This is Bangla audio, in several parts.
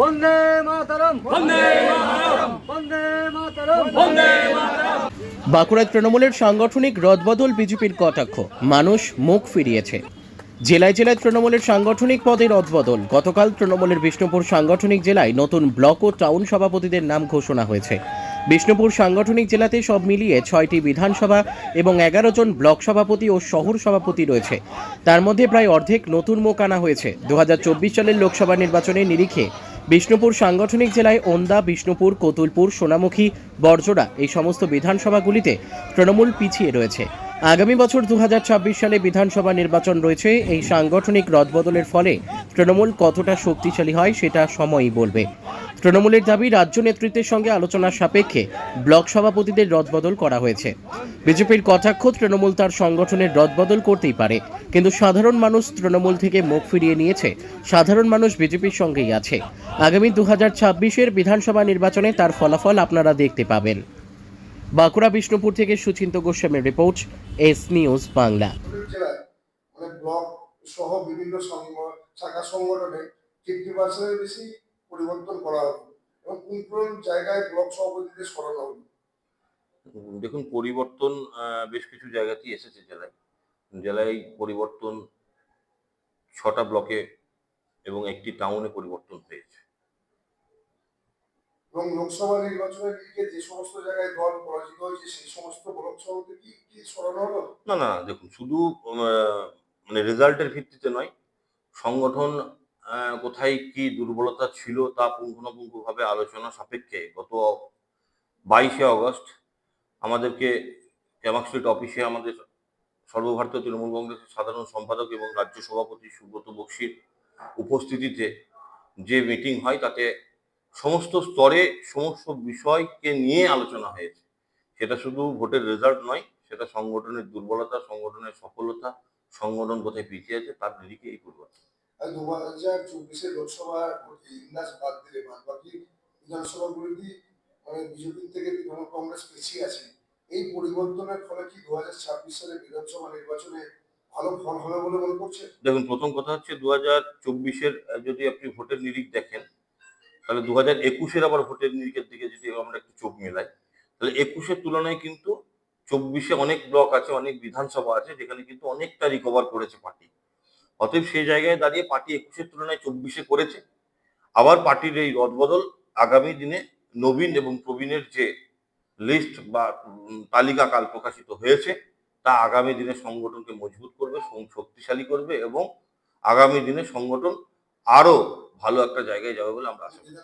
বন্দে মাতরম বন্দে মাতরম। বন্দে মাতরম। বন্দে মাতরম। বাঁকুড়ায় তৃণমূলের সাংগঠনিক রদবদল বিজেপির কটাক্ষ। মানুষ মুখ ফিরিয়েছে। জেলায় জেলায় তৃণমূলের সাংগঠনিক পদে রদবদল। গতকাল তৃণমূলের বিষ্ণুপুর সাংগঠনিক জেলায় নতুন ব্লক ও টাউন সভাপতিদের নাম ঘোষণা হয়েছে। বিষ্ণুপুর সাংগঠনিক জেলাতে সব মিলিয়ে ছয়টি বিধানসভা এবং এগারো জন ব্লক সভাপতি ও শহর সভাপতি রয়েছে। তার মধ্যে প্রায় অর্ধেক নতুন মুখ আনা হয়েছে। দু হাজার চব্বিশ সালের লোকসভা নির্বাচনের নিরিখে বিষ্ণুপুর সাংগঠনিক জেলায় ওন্দা বিষ্ণুপুর কতুলপুর সোনামুখী বর্জড়া এই সমস্ত বিধানসভাগুলিতে তৃণমূল পিছিয়ে রয়েছে। আগামী বছর দু হাজার ছাব্বিশ সালে বিধানসভা নির্বাচন রয়েছে। এই সাংগঠনিক রদবদলের ফলে তৃণমূল কতটা শক্তিশালী হয় সেটা সময়ই বলবে। তৃণমূলের দাবি, রাজ্য নেতৃত্বের সঙ্গে আলোচনার সাপেক্ষে ব্লক সভাপতিদের রদবদল করা হয়েছে। বিজেপির কটাক্ষ তৃণমূল তার সংগঠনের রদবদল করতেই পারে। কিন্তু সাধারণ মানুষ তৃণমূল থেকে মুখ ফিরিয়ে নিয়েছে। সাধারণ মানুষ বিজেপির সঙ্গেই আছে। আগামী দু হাজার বিধানসভা নির্বাচনে তার ফলাফল আপনারা দেখতে পাবেন। বাঁকুড়া বিষ্ণুপুর থেকে সুচিন্ত গোস্বামীর রিপোর্ট এস নিউজ বাংলা। জেলায় মানে ব্লক সহ বিভিন্ন শাখা সংগঠনে ফিফটি পার্সেন্টের বেশি পরিবর্তন করা হবে এবং কোন কোন জায়গায় ব্লক সভাপতিদের সরানো হবে দেখুন পরিবর্তন বেশ কিছু জায়গাতেই এসেছে জেলায়। জেলায় পরিবর্তন ছটা ব্লকে এবং একটি টাউনে পরিবর্তন হয়েছে। এবং লোকসভা নির্বাচনের দিকে যে সমস্ত জায়গায় দল পরাজিত হয়েছে, সেই সমস্ত ব্লক সভাপতি কি কি সরানো হলো? না না, দেখুন, শুধু মানে রেজাল্টের ভিত্তিতে নয়, সংগঠন কোথায় কি দুর্বলতা ছিল তা পুঙ্খানুপুঙ্খভাবে আলোচনা সাপেক্ষে গত বাইশে আগস্ট আমাদেরকে ক্যামাক স্ট্রিট অফিসে আমাদের সর্বভারতীয় তৃণমূল কংগ্রেসের সাধারণ সম্পাদক এবং রাজ্য সভাপতি সুব্রত বক্সির উপস্থিতিতে যে মিটিং হয়, তাতে সমস্ত স্তরে সমস্ত বিষয়কে নিয়ে আলোচনা হয়েছে। সেটা শুধু ভোটের রেজাল্ট নয় সেটা সংগঠনের দুর্বলতা সংগঠনের সফলতা সংগঠন কোথায় পিছিয়ে আছে তার নিরিখে এই পরিবর্তন। দু হাজার চব্বিশে লোকসভা ইন্দাস বাদ দিলে বাদ বাকি বিধানসভাগুলিতে মানে বিজেপি থেকে তৃণমূল কংগ্রেস পিছিয়ে আছে। এই পরিবর্তনের ফলে কি দু হাজার ছাব্বিশ সালে বিধানসভা নির্বাচনে ভালো ফল হবে বলে মনে করছে দেখুন প্রথম কথা হচ্ছে দু হাজার চব্বিশের যদি আপনি ভোটের নিরিখ দেখেন তাহলে দু হাজার একুশের আবার ভোটের নিরিখের দিকে যদি আমরা একটু চোখ মেলাই, তাহলে একুশের তুলনায় কিন্তু চব্বিশে অনেক ব্লক আছে, অনেক বিধানসভা আছে, যেখানে কিন্তু অনেকটা রিকভার করেছে পার্টি। অতএব সেই জায়গায় দাঁড়িয়ে পার্টি একুশের তুলনায় চব্বিশে করেছে। আবার পার্টির এই রদবদল আগামী দিনে নবীন এবং প্রবীণের যে লিস্ট বা তালিকা কাল প্রকাশিত হয়েছে, তা আগামী দিনে সংগঠনকে মজবুত করবে, শক্তিশালী করবে এবং আগামী দিনে সংগঠন আরও ভালো একটা জায়গায় যাবে বলে আমরা আশা করি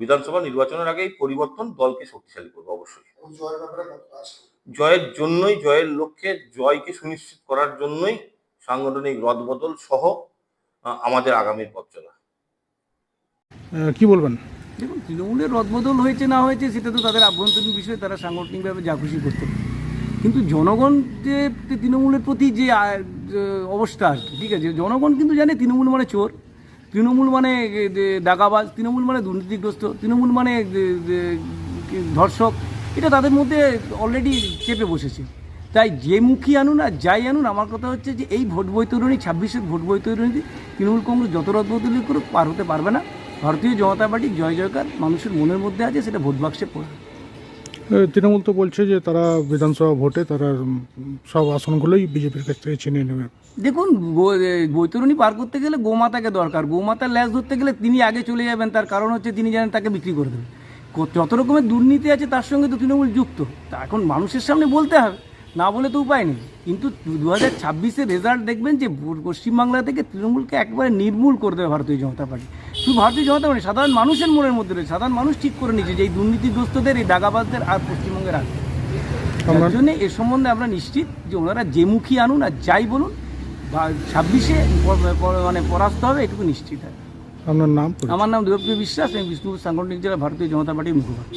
বিধানসভা নির্বাচনের আগে আগেই পরিবর্তন দলকে শক্তিশালী করবে অবশ্যই। জয়ের জন্যই জয়ের লক্ষ্যে জয়কে সুনিশ্চিত করার জন্যই সাংগঠনিক রদবদল সহ আমাদের আগামীর পথ চলা। কি বলবেন? দেখুন তৃণমূলের রদবদল হয়েছে না হয়েছে সেটা তো তাদের আভ্যন্তরীণ বিষয় তারা সাংগঠনিকভাবে যা খুশি করতে কিন্তু জনগণ যে তৃণমূলের প্রতি যে অবস্থা আর ঠিক আছে? জনগণ কিন্তু জানে তৃণমূল মানে চোর, তৃণমূল মানে দাগাবাজ তৃণমূল মানে দুর্নীতিগ্রস্ত, তৃণমূল মানে ধর্ষক, এটা তাদের মধ্যে অলরেডি চেপে বসেছে। তাই যে মুখী আনুন আর যাই আনুন, আমার কথা হচ্ছে যে এই ভোট বৈতরণী ছাব্বিশের ভোট বৈতরণীতে তৃণমূল কংগ্রেস যত রদবদলি করুক, পার হতে পারবে না। ভারতীয় জনতা পার্টি জয় জয়কার, মানুষের মনের মধ্যে আছে, সেটা ভোট বাক্সে পড়ে তৃণমূল তো বলছে যে তারা বিধানসভা ভোটে তারা সব আসনগুলোই বিজেপির কাছ থেকে চিনিয়ে নেবে। দেখুন বৈতরণী পার করতে গেলে গোমাতাকে দরকার। গোমাতার ল্যাস ধরতে গেলে তিনি আগে চলে যাবেন, তার কারণ হচ্ছে তিনি জানেন তাকে বিক্রি করে দেবেন। যত রকমের দুর্নীতি আছে, তার সঙ্গে তো তৃণমূল যুক্ত। তা এখন মানুষের সামনে বলতে হবে। না বলে তো উপায় নেই। কিন্তু দু হাজার ছাব্বিশের রেজাল্ট দেখবেন যে পশ্চিমবাংলা থেকে তৃণমূলকে একবারে নির্মূল করে দেবে ভারতীয় জনতা পার্টি। শুধু ভারতীয় জনতা পার্টি সাধারণ মানুষের মনের মধ্যে রয়েছে। সাধারণ মানুষ ঠিক করে নিয়েছে যে এই দুর্নীতিগ্রস্তদের এই দাগাবাজদের আর পশ্চিমবঙ্গের আসবে তার আমরা- জন্য এ সম্বন্ধে আমরা নিশ্চিত যে ওনারা যে মুখী আনুন আর যাই বলুন বা ছাব্বিশে মানে পরাস্ত হবে এটুকু নিশ্চিত হয় আপনার নাম আমার নাম দেবপ্রিয় বিশ্বাস আমি বিষ্ণুপুর সাংগঠনিক জেলা ভারতীয় জনতা পার্টির মুখপাত্র।